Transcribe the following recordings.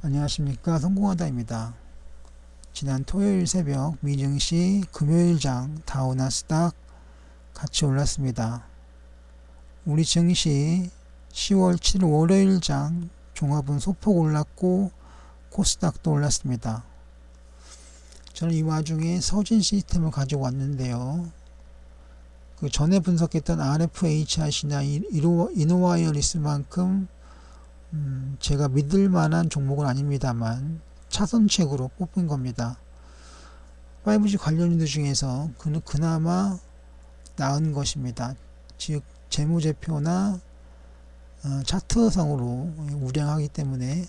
안녕하십니까 성공하다입니다. 지난 토요일 새벽 미증시 금요일장 다우나스닥 같이 올랐습니다. 우리 증시 10월 7일 월요일장 종합은 소폭 올랐고 코스닥도 올랐습니다. 저는 이 와중에 서진 시스템을 가지고 왔는데요. 그 전에 분석했던 RFHIC나 이노와이어 리스만큼 음, 제가 믿을 만한 종목은 아닙니다만 차선책으로 뽑은 겁니다. 5G 관련주들 중에서 그, 그나마 나은 것입니다. 즉 재무제표나 어, 차트상으로 우량하기 때문에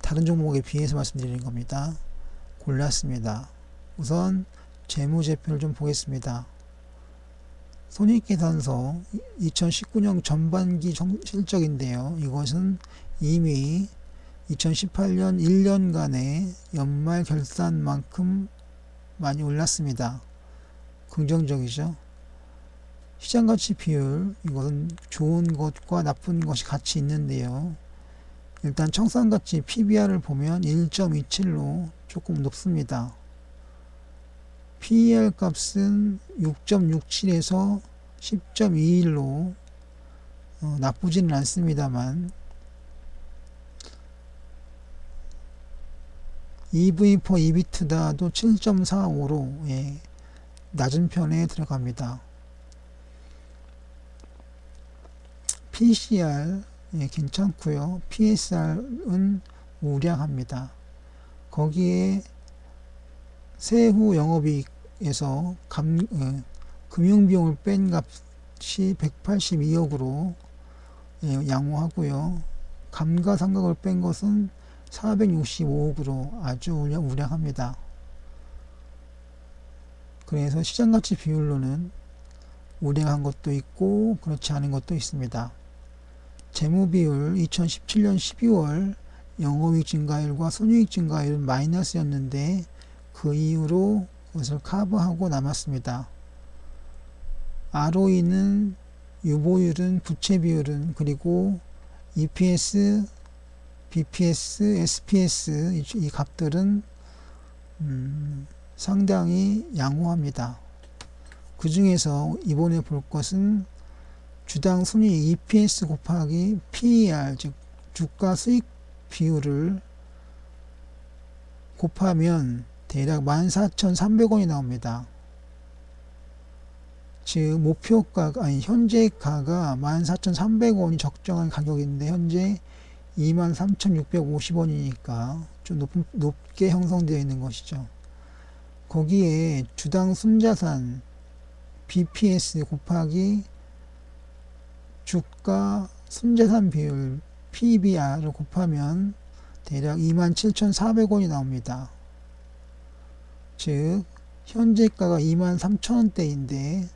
다른 종목에 비해서 말씀드리는 겁니다. 골랐습니다. 우선 재무제표를 좀 보겠습니다. 손익계산서 2019년 전반기 실적인데요. 이것은 이미 2018년 1년간의 연말 결산만큼 많이 올랐습니다. 긍정적이죠. 시장가치 비율 이것은 좋은 것과 나쁜 것이 같이 있는데요. 일단 청산가치 PBR을 보면 1.27로 조금 높습니다. PER 값은 6.67에서 10.21로 어, 나쁘지는 않습니다만 EV4 EBITDA도 7.45로 예, 낮은 편에 들어갑니다. PCR 예, 괜찮고요. PSR은 우량합니다. 거기에 세후 영업이익에서 감, 어, 금융비용을 뺀 값이 182억으로 예, 양호하고요. 감가상각을 뺀 것은 465억으로 아주 우량합니다. 그래서 시장가치 비율로는 우량한 것도 있고 그렇지 않은 것도 있습니다. 재무비율 2017년 12월 영업이익 증가율과 손익 증가율은 마이너스였는데 그 이후로 그것을 커버하고 남았습니다. ROE는 유보율은 부채 비율은 그리고 EPS, BPS, SPS 이, 이 값들은 음, 상당히 양호합니다. 그 중에서 이번에 볼 것은 주당 순위 EPS 곱하기 PER 즉 주가 수익 비율을 곱하면 대략 14,300원이 나옵니다. 즉 목표가 아니 현재가가 14,300원이 적정한 가격인데 현재 23,650원이니까 좀 높, 높게 형성되어 있는 것이죠. 거기에 주당 순자산 BPS 곱하기 주가 순자산 비율 PBR을 곱하면 대략 27,400원이 나옵니다. 즉 현재가가 23,000원대인데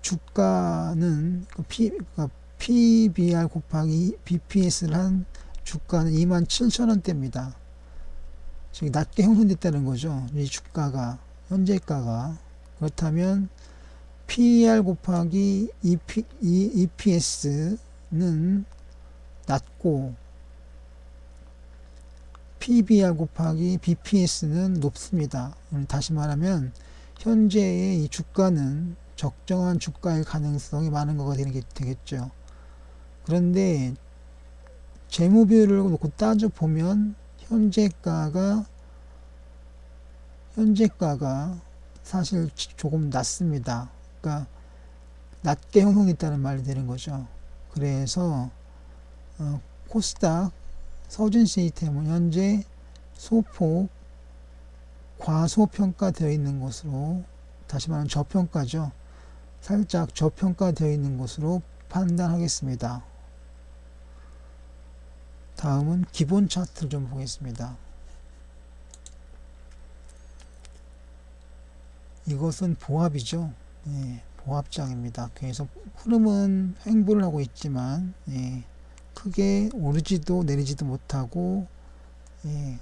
주가는 그 P, 그 PBR 곱하기 BPS를 한 주가는 27,000원대입니다. 즉 낮게 형성됐다는 거죠. 이 주가가 현재가가 그렇다면 PER 곱하기 EP, EPS는 낮고 PBR 곱하기 BPS는 높습니다. 다시 말하면 현재의 이 주가는 적정한 주가일 가능성이 많은 거가 되겠죠. 그런데 재무 비율을 놓고 따져 보면 현재가가 현재가가 사실 조금 낮습니다. 그러니까 낮게 형성했다는 말이 되는 거죠. 그래서 어, 코스닥 서진 시스템은 현재 소폭 과소평가되어 있는 것으로 다시 말하면 저평가죠. 살짝 저평가되어 있는 것으로 판단하겠습니다. 다음은 기본 차트를 좀 보겠습니다. 이것은 보합이죠. 네, 보합장입니다. 그래서 흐름은 횡보를 하고 있지만 네, 크게 오르지도 내리지도 못하고 예,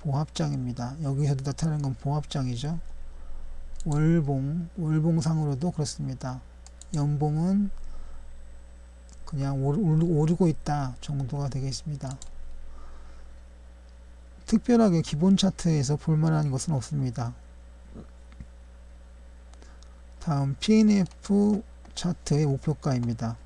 보합장입니다. 여기서도 나타나는 건 보합장이죠. 월봉, 월봉상으로도 그렇습니다. 연봉은 그냥 오르, 고 있다 정도가 되겠습니다. 특별하게 기본 차트에서 볼만한 것은 없습니다. 다음 PNF 차트의 목표가입니다.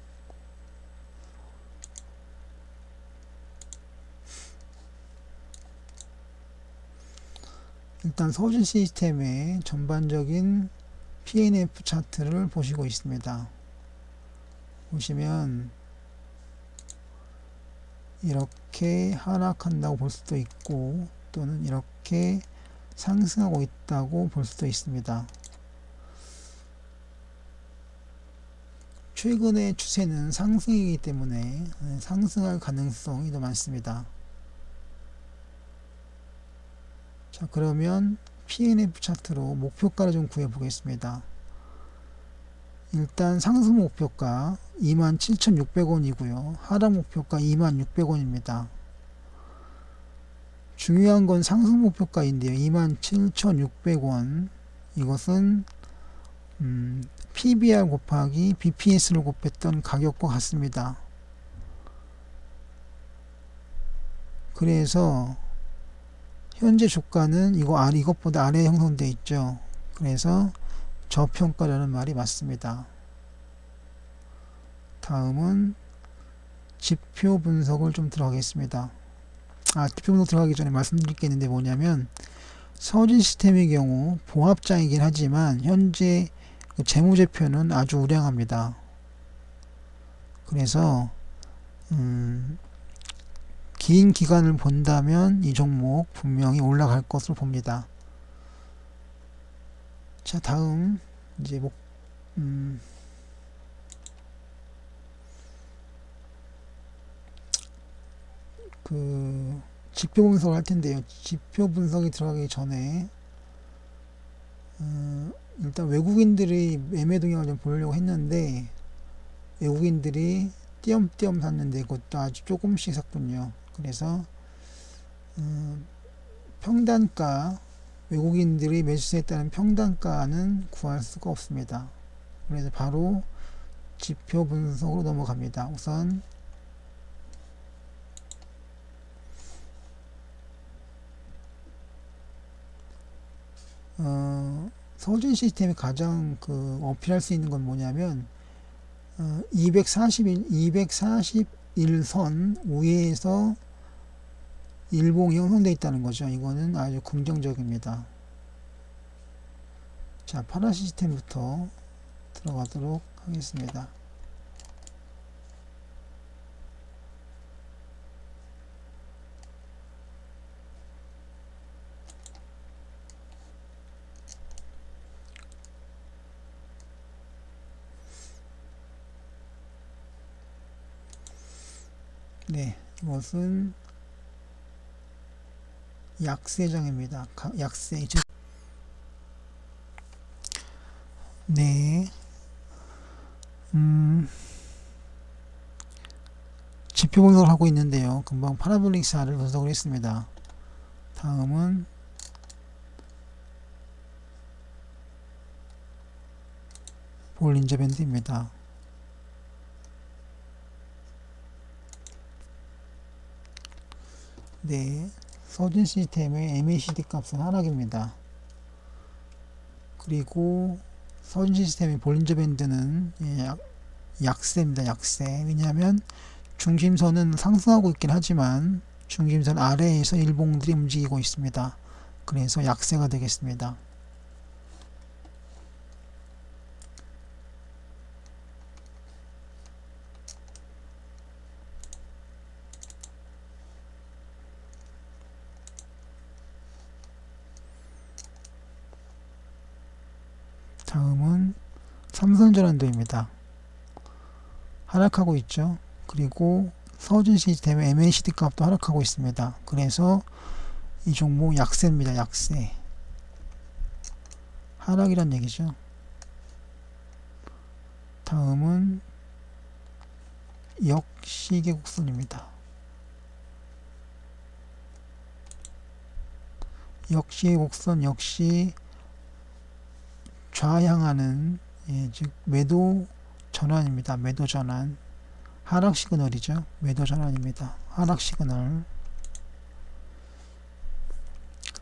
일단 서진 시스템의 전반적인 PNF 차트를 보시고 있습니다. 보시면 이렇게 하락한다고 볼 수도 있고 또는 이렇게 상승하고 있다고 볼 수도 있습니다. 최근의 추세는 상승이기 때문에 상승할 가능성이 더 많습니다. 자 그러면 PNF 차트로 목표가를 좀 구해 보겠습니다. 일단 상승 목표가 27,600원이고요. 하락 목표가 26,600원입니다. 중요한 건 상승 목표가인데요. 27,600원 이것은 음, PBR 곱하기 BPS를 곱했던 가격과 같습니다. 그래서 현재 주가는 이거 아래 이것보다 아래 형성되어 있죠. 그래서 저평가라는 말이 맞습니다. 다음은 지표 분석을 좀 들어가겠습니다. 아, 지표 분석 들어가기 전에 말씀드릴 게 있는데 뭐냐면 서진 시스템의 경우 보합장이긴 하지만 현재 그 재무제표는 아주 우량합니다. 그래서 음, 긴 기간을 본다면 이 종목 분명히 올라갈 것으로 봅니다. 자 다음 이제 목 음, 그 지표 분석을 할 텐데요. 지표 분석이 들어가기 전에 어, 일단 외국인들이 매매 동향을 좀 보려고 했는데 외국인들이 띄엄띄엄 샀는데 그것도 아주 조금씩 샀군요. 그래서 음, 평단가 외국인들이 매수했다는 평단가는 구할 수가 없습니다. 그래서 바로 지표 분석으로 넘어갑니다. 우선 어, 서진 시스템이 가장 그 어필할 수 있는 건 뭐냐면 어, 241, 241선 위에서 일봉이 형성되어 있다는 거죠. 이거는 아주 긍정적입니다. 자, 파라 시스템부터 들어가도록 하겠습니다. 네, 이것은 약세장입니다. 약세. 네. 음, 지표 분석을 하고 있는데요. 금방 파라볼릭 사를 분석을 했습니다. 다음은 볼린저 밴드입니다. 네. 서진 시스템의 MACD 값은 하락입니다. 그리고 서진 시스템의 볼린저 밴드는 약, 약세입니다. 약세. 왜냐하면 중심선은 상승하고 있긴 하지만 중심선 아래에서 일봉들이 움직이고 있습니다. 그래서 약세가 되겠습니다. 다음은 삼성전환도입니다. 하락하고 있죠. 그리고 서진 시스템의 MACD 값도 하락하고 있습니다. 그래서 이 종목 약세입니다. 약세. 하락이란 얘기죠. 다음은 역시 계곡선입니다. 역시계곡선 역시 좌향하는 예, 즉 매도 전환입니다. 매도 전환 하락 시그널이죠. 매도 전환입니다. 하락 시그널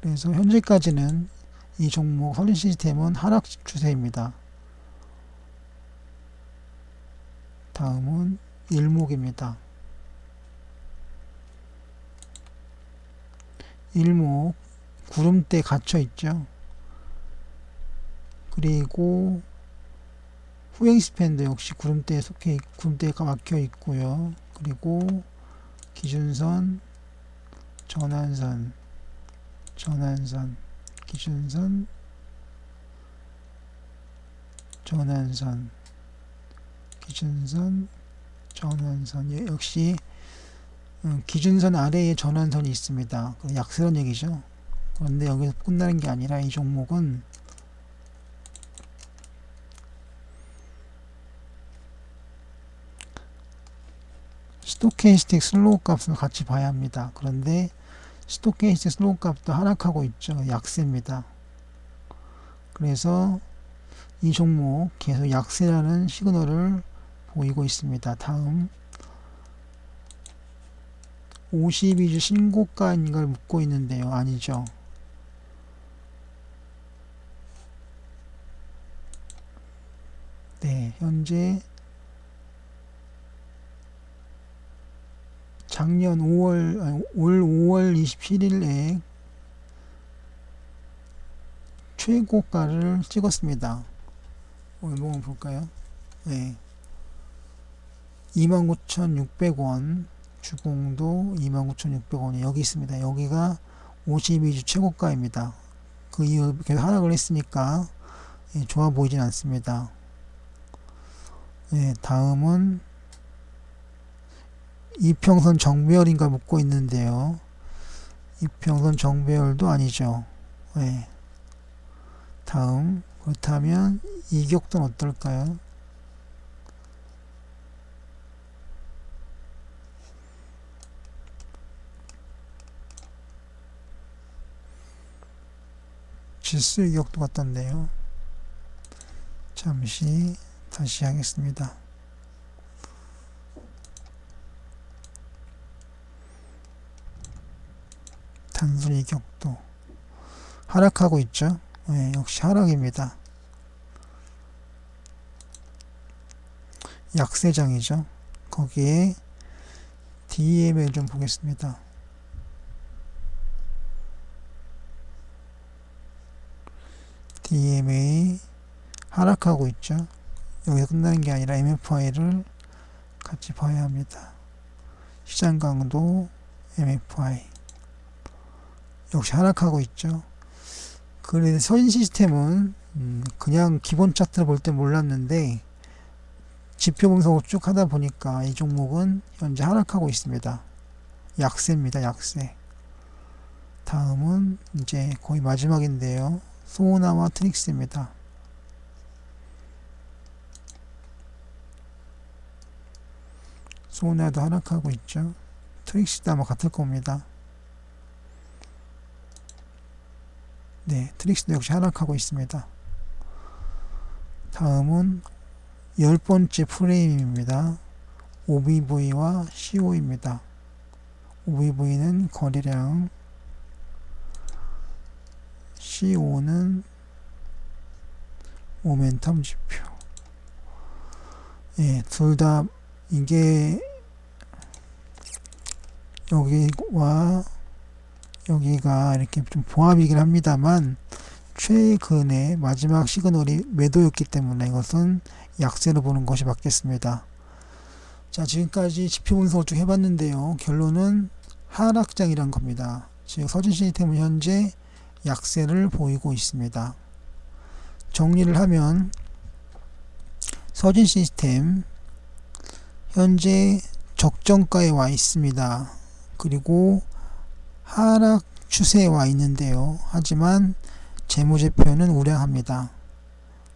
그래서 현재까지는 이 종목 설진 시스템은 하락 추세입니다. 다음은 일목입니다. 일목 구름대 갇혀 있죠. 그리고 후행 스팬도 역시 구름대에 속해 있- 구름대가 막혀 있고요. 그리고 기준선, 전환선, 전환선, 기준선, 전환선, 기준선, 전환선 예, 역시 음, 기준선 아래에 전환선이 있습니다. 그 약세란 얘기죠. 그런데 여기서 끝나는 게 아니라 이 종목은 스토케이스틱 슬로우 값을 같이 봐야 합니다. 그런데 스토케이스틱 슬로우 값도 하락하고 있죠. 약세입니다. 그래서 이 종목 계속 약세라는 시그널을 보이고 있습니다. 다음 52주 신고가인 걸 묻고 있는데요. 아니죠. 네, 현재 작년 5월, 아니, 올 5월 27일에 최고가를 찍었습니다. 오늘 한번 볼까요? 네. 29,600원 주공도 29,600원이 여기 있습니다. 여기가 52주 최고가입니다. 그 이후 계속 하락을 했으니까 예, 좋아 보이진 않습니다. 예, 다음은 이평선 정배열인가 묻고 있는데요. 이평선 정배열도 아니죠. 예. 다음 그렇다면 이격도는 어떨까요? 지수 이격도 같던데요. 잠시 다시 하겠습니다. 이격도 하락하고 있죠. 네, 역시 하락입니다. 약세장이죠. 거기에 DM을 좀 보겠습니다. DMA 하락하고 있죠. 여기서 끝나는 게 아니라 MFI를 같이 봐야 합니다. 시장 강도 MFI 역시 하락하고 있죠. 그래서 서인 시스템은 음, 그냥 기본 차트를 볼때 몰랐는데 지표 분석을 쭉 하다 보니까 이 종목은 현재 하락하고 있습니다. 약세입니다. 약세. 다음은 이제 거의 마지막인데요. 소나와 트닉스입니다. 소나도 하락하고 있죠. 트릭스도 아마 같을 겁니다. 네, 트릭스도 역시 하락하고 있습니다. 다음은 열 번째 프레임입니다. OBV와 CO입니다. OBV는 거래량, CO5는 모멘텀 지표. 예, 둘 다 이게 여기와 여기가 이렇게 좀 봉합이긴 합니다만 최근에 마지막 시그널이 매도였기 때문에 이것은 약세로 보는 것이 맞겠습니다. 자, 지금까지 지표 분석을 쭉 해봤는데요. 결론은 하락장이란 겁니다. 즉, 서진 시스템은 현재 약세를 보이고 있습니다. 정리를 하면 서진 시스템 현재 적정가에 와 있습니다. 그리고 하락 추세에 와 있는데요. 하지만 재무제표는 우량합니다.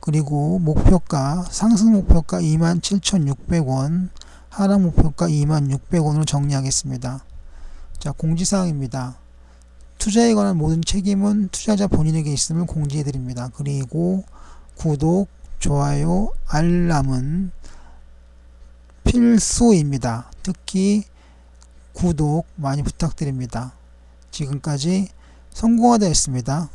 그리고 목표가 상승 목표가 27,600원, 하락 목표가 26,600원으로 정리하겠습니다. 자, 공지사항입니다. 투자에 관한 모든 책임은 투자자 본인에게 있음을 공지해 드립니다. 그리고 구독, 좋아요, 알람은 필수입니다. 특히 구독 많이 부탁드립니다. 지금까지 성공화되었습니다.